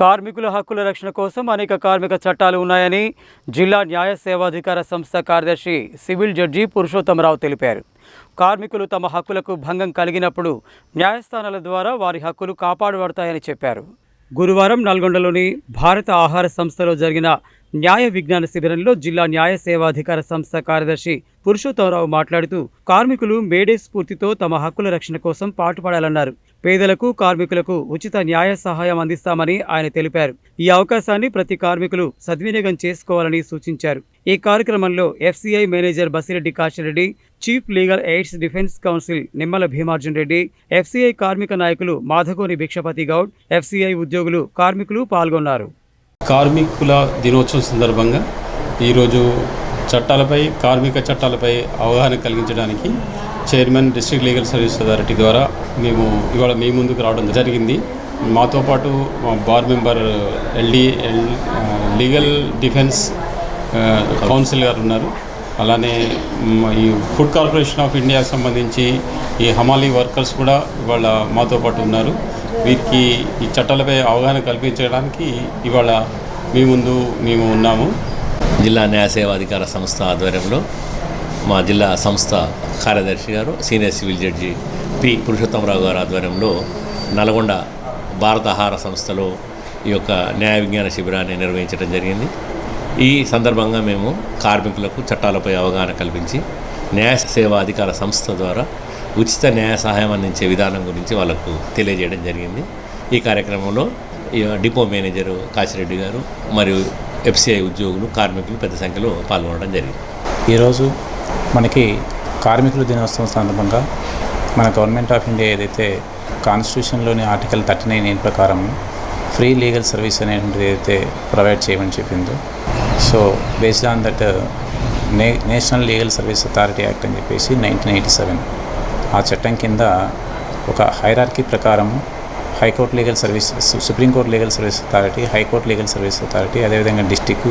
కార్మికుల హక్కుల రక్షణ కోసం అనేక కార్మిక చట్టాలు ఉన్నాయని జిల్లా న్యాయ సేవాధికార సంస్థ కార్యదర్శి సివిల్ జడ్జి పురుషోత్తమరావు తెలిపారు. కార్మికులు తమ హక్కులకు భంగం కలిగినప్పుడు న్యాయస్థానాల ద్వారా వారి హక్కులు కాపాడబడతాయని చెప్పారు. గురువారం నల్గొండలోని భారత ఆహార సంస్థలో జరిగిన న్యాయ విజ్ఞాన శిబిరంలో జిల్లా న్యాయ సేవాధికార సంస్థ కార్యదర్శి పురుషోత్తమరావు మాట్లాడుతూ కార్మికులు మేడే స్ఫూర్తితో తమ హక్కుల రక్షణ కోసం పాటుపడాలన్నారు. పేదలకు కార్మికులకు ఉచిత న్యాయ సహాయం అందిస్తామని ఆయన తెలిపారు. ఈ అవకాశాన్ని ప్రతి కార్మికులు సద్వినియోగం చేసుకోవాలని సూచించారు. ఈ కార్యక్రమంలో FCI manager Basireddy Kasireddy chief legal aids defence counsel Nimmala Bhimarjun Reddy FCI కార్మిక నాయకులు మాధగోని భిక్షపతి గౌడ్ ఎఫ్సిఐ ఉద్యోగులు కార్మికులు పాల్గొన్నారు. కార్మికుల దినోత్సవం సందర్భంగా ఈరోజు చట్టాలపై కార్మిక చట్టాలపై అవగాహన కలిగించడానికి chairman district legal service authority ద్వారా మేము ఇవాళ మీ ముందుకు రావడం జరిగింది. మాతో పాటు మా bar member LD L legal defence counsel గారు ఉన్నారు. అలానే ఈ ఫుడ్ కార్పొరేషన్ ఆఫ్ ఇండియాకి సంబంధించి ఈ హమాలీ వర్కర్స్ కూడా ఇవాళ మాతో పాటు ఉన్నారు. వీరికి ఈ చట్టాలపై అవగాహన కల్పించడానికి ఇవాళ మీ ముందు మేము ఉన్నాము. జిల్లా న్యాయ సేవాధికార సంస్థ ఆధ్వర్యంలో మా జిల్లా సంస్థ కార్యదర్శి గారు senior civil judge P. Purushothamarao గారు ఆధ్వర్యంలో నల్గొండ భారత ఆహార సంస్థలో ఈ యొక్క న్యాయ విజ్ఞాన శిబిరాన్ని నిర్వహించడం జరిగింది. ఈ సందర్భంగా మేము కార్మికులకు చట్టాలపై అవగాహన కల్పించి న్యాయ సేవా అధికార సంస్థ ద్వారా ఉచిత న్యాయ సహాయం అందించే విధానం గురించి వాళ్ళకు తెలియజేయడం జరిగింది. ఈ కార్యక్రమంలో ఈ డిపో మేనేజరు కాశిరెడ్డి గారు మరియు ఎఫ్సిఐ ఉద్యోగులు కార్మికులు పెద్ద సంఖ్యలో పాల్గొనడం జరిగింది. ఈరోజు మనకి కార్మికుల దినోత్సవం సందర్భంగా మన గవర్నమెంట్ ఆఫ్ ఇండియా ఏదైతే కాన్స్టిట్యూషన్లోని ఆర్టికల్ థర్టీ నైన్ ఎయిట్ ప్రకారం ఫ్రీ లీగల్ సర్వీస్ అనేటువంటిది ఏదైతే ప్రొవైడ్ చేయమని చెప్పిందో సో బేస్డ్ ఆన్ దట్ నే national legal service authority act అని చెప్పేసి నైన్టీన్ ఎయిటీ సెవెన్ ఆ చట్టం కింద ఒక హైరార్కీ ప్రకారం high court legal service supreme court legal service authority high court legal service authority అదేవిధంగా district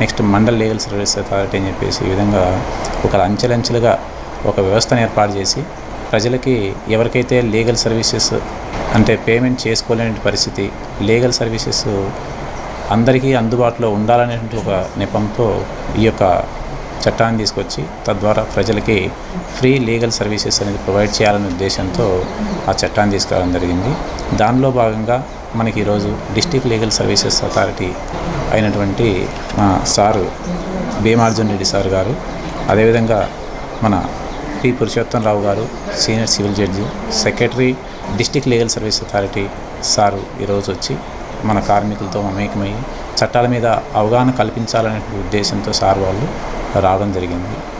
next mandal legal service authority అని చెప్పేసి ఈ విధంగా ఒక అంచెలంచెలుగా ఒక వ్యవస్థను ఏర్పాటు చేసి ప్రజలకి ఎవరికైతే లీగల్ సర్వీసెస్ అంటే పేమెంట్ చేసుకోలేని పరిస్థితి లీగల్ సర్వీసెస్ అందరికీ అందుబాటులో ఉండాలనేటువంటి ఒక నెపంతో ఈ యొక్క చట్టాన్ని తీసుకొచ్చి తద్వారా ప్రజలకి ఫ్రీ లీగల్ సర్వీసెస్ అనేది ప్రొవైడ్ చేయాలనే ఉద్దేశంతో ఆ చట్టాన్ని తీసుకురావడం జరిగింది. దానిలో భాగంగా మనకి ఈరోజు డిస్టిక్ లీగల్ సర్వీసెస్ అథారిటీ అయినటువంటి మా సారు భీమార్జున్ రెడ్డి సార్ గారు అదేవిధంగా మన పి పురుషోత్తం గారు senior civil judge secretary district legal service authority sir ఈరోజు వచ్చి మన కార్మికులతో మమేకమయ్యి చట్టాల మీద అవగాహన కల్పించాలనే ఉద్దేశంతో సార్ వాళ్ళు రావడం జరిగింది.